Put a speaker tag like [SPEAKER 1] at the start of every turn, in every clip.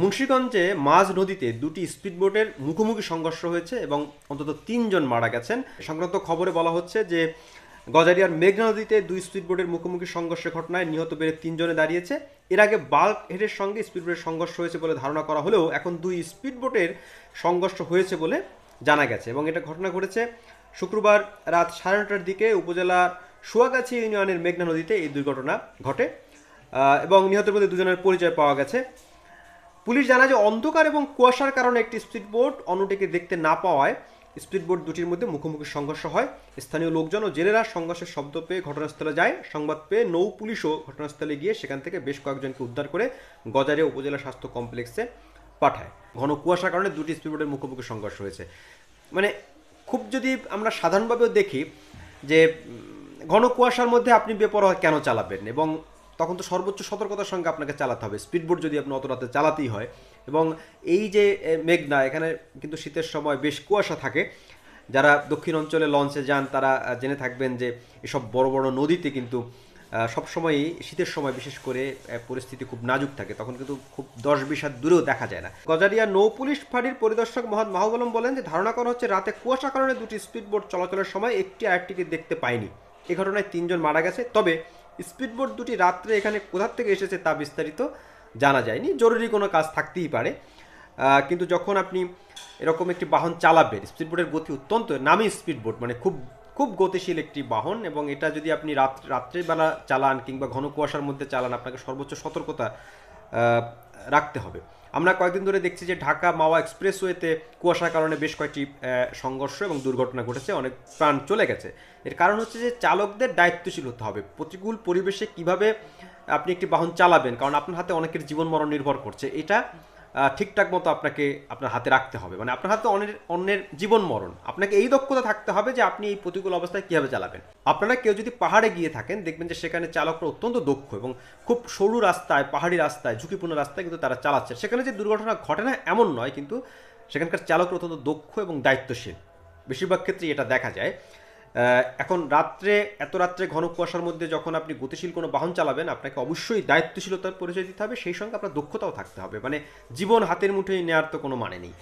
[SPEAKER 1] মুন্সীগঞ্জে মাঝ নদীতে দুটি স্পিডবোটের মুখোমুখি সংঘর্ষ হয়েছে এবং অন্তত তিনজন মারা গেছেন। সংক্রান্ত খবরে বলা হচ্ছে যে, গজারিয়ার মেঘনা নদীতে দুই স্পিডবোটের মুখোমুখি সংঘর্ষের ঘটনায় নিহত বেড়ে তিনজনে দাঁড়িয়েছে। এর আগে বাল্ক হেডের সঙ্গে স্পিডবোটের সংঘর্ষ হয়েছে বলে ধারণা করা হলেও এখন দুই স্পিডবোটের সংঘর্ষ হয়েছে বলে জানা গেছে এবং এটা ঘটনা ঘটেছে শুক্রবার রাত সাড়ে নটার দিকে উপজেলার সুয়াগাছি ইউনিয়নের মেঘনা নদীতে এই দুর্ঘটনা ঘটে। এবং নিহতের মধ্যে দুজনের পরিচয় পাওয়া গেছে। পুলিশ জানায় যে অন্ধকার এবং কুয়াশার কারণে একটি স্পিডবোট অন্যটিকে দেখতে না পাওয়ায় স্পিডবোট দুটির মধ্যে মুখোমুখি সংঘর্ষ হয়। স্থানীয় লোকজন ও জেলেরা সংঘর্ষের শব্দ পেয়ে ঘটনাস্থলে যায়। সংবাদ পেয়ে নৌ পুলিশও ঘটনাস্থলে গিয়ে সেখান থেকে বেশ কয়েকজনকে উদ্ধার করে গজারিয়া উপজেলা স্বাস্থ্য কমপ্লেক্সে পাঠায়। ঘন কুয়াশার কারণে দুটি স্পিডবোটের মুখোমুখি সংঘর্ষ হয়েছে। মানে খুব যদি আমরা সাধারণভাবেও দেখি যে ঘন কুয়াশার মধ্যে আপনি বেপরোয়া কেন চালাবেন? এবং তখন তো সর্বোচ্চ সতর্কতার সঙ্গে আপনাকে চালাতে হবে। স্পিডবোট যদি আপনি অত রাতে চালাতেই হয় এবং এই যে মেঘনা, এখানে কিন্তু শীতের সময় বেশ কুয়াশা থাকে। যারা দক্ষিণ অঞ্চলে লঞ্চে যান, তারা জেনে থাকবেন যে এসব বড় বড় নদীতে কিন্তু সবসময়ই শীতের সময় বিশেষ করে পরিস্থিতি খুব নাজুক থাকে। তখন কিন্তু খুব দশ বিশ হাত দূরেও দেখা যায় না। গজারিয়া নৌ পুলিশ ফাঁড়ির পরিদর্শক মোহাম্মদ মাহবুলম বলেন যে, ধারণা করা হচ্ছে রাতে কুয়াশা কারণে দুটি স্পিডবোট চলাচলের সময় একটি আরেকটিকে দেখতে পায়নি। এ ঘটনায় তিনজন মারা গেছে। তবে স্পিডবোট দুটি রাত্রে এখানে কোথার থেকে এসেছে তা বিস্তারিত জানা যায়নি। জরুরি কোনো কাজ থাকতেই পারে। কিন্তু যখন আপনি এরকম একটি বাহন চালাবেন, স্পিডবোটের গতি অত্যন্ত, নামি স্পিডবোট মানে খুব খুব গতিশীল একটি বাহন এবং এটা যদি আপনি রাত, রাত্রেবেলা চালান কিংবা ঘন কুয়াশার মধ্যে চালান, আপনাকে সর্বোচ্চ সতর্কতা রাখতে হবে। আমরা কয়েকদিন ধরে দেখছি যে ঢাকা মাওয়া এক্সপ্রেসওয়েতে কুয়াশার কারণে বেশ কয়েকটি সংঘর্ষ এবং দুর্ঘটনা ঘটেছে, অনেক প্রাণ চলে গেছে। এর কারণ হচ্ছে যে চালকদের দায়িত্বশীল হতে হবে। প্রতিকূল পরিবেশে কীভাবে আপনি একটি বাহন চালাবেন? কারণ আপনার হাতে অনেকের জীবন মরণ নির্ভর করছে। এটা ঠিকঠাক মতো আপনাকে আপনার হাতে রাখতে হবে। মানে আপনার হাতে অন্যের অন্যের জীবন মরণ। আপনাকে এই দক্ষতা থাকতে হবে যে আপনি এই প্রতিকূল অবস্থায় কীভাবে চালাবেন। আপনারা কেউ যদি পাহাড়ে গিয়ে থাকেন, দেখবেন যে সেখানে চালকরা অত্যন্ত দক্ষ এবং খুব সরু রাস্তায়, পাহাড়ি রাস্তায়, ঝুঁকিপূর্ণ রাস্তায় কিন্তু তারা চালাচ্ছে। সেখানে যে দুর্ঘটনা ঘটে না, এমন নয়, কিন্তু সেখানকার চালকরা অত্যন্ত দক্ষ এবং দায়িত্বশীল। বেশিরভাগ ক্ষেত্রেই এটা দেখা যায়। এখন রাত্রে, এত রাত্রে ঘন কুয়াশার মধ্যে যখন আপনি গতিশীল কোনো বাহন চালাবেন, আপনাকে অবশ্যই দায়িত্বশীলতার পরিচয় দিতে হবে, সেই সঙ্গে আপনার দক্ষতাও থাকতে হবে। মানে জীবন হাতের মুঠোয় নেওয়ার তো কোনো মানে নেই।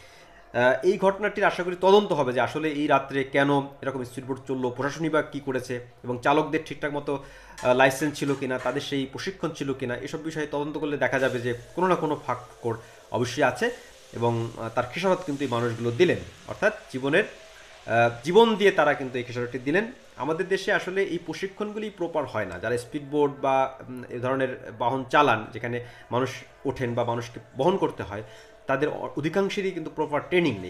[SPEAKER 1] এই ঘটনাটির আশা করি তদন্ত হবে যে আসলে এই রাত্রে কেন এরকম স্পিডবোট চলল প্রশাসনিক বা কী করেছে এবং চালকদের ঠিকঠাক মতো লাইসেন্স ছিল কিনা, তাদের সেই প্রশিক্ষণ ছিল কিনা, এসব বিষয়ে তদন্ত করলে দেখা যাবে যে কোনো না কোনো ফাঁক অবশ্যই আছে এবং তার খেসারত কিন্তু এই মানুষগুলো দিলেন। অর্থাৎ জীবনের জীবন দিয়ে তারা কিন্তু এই খেসারটি দিলেন। আমাদের দেশে আসলে এই প্রশিক্ষণগুলি প্রপার হয় না। যারা স্পিডবোট বা এ ধরনের বাহন চালান, যেখানে মানুষ ওঠেন বা মানুষকে বহন করতে হয়, তাদের অধিকাংশেরই কিন্তু প্রপার ট্রেনিং নেই।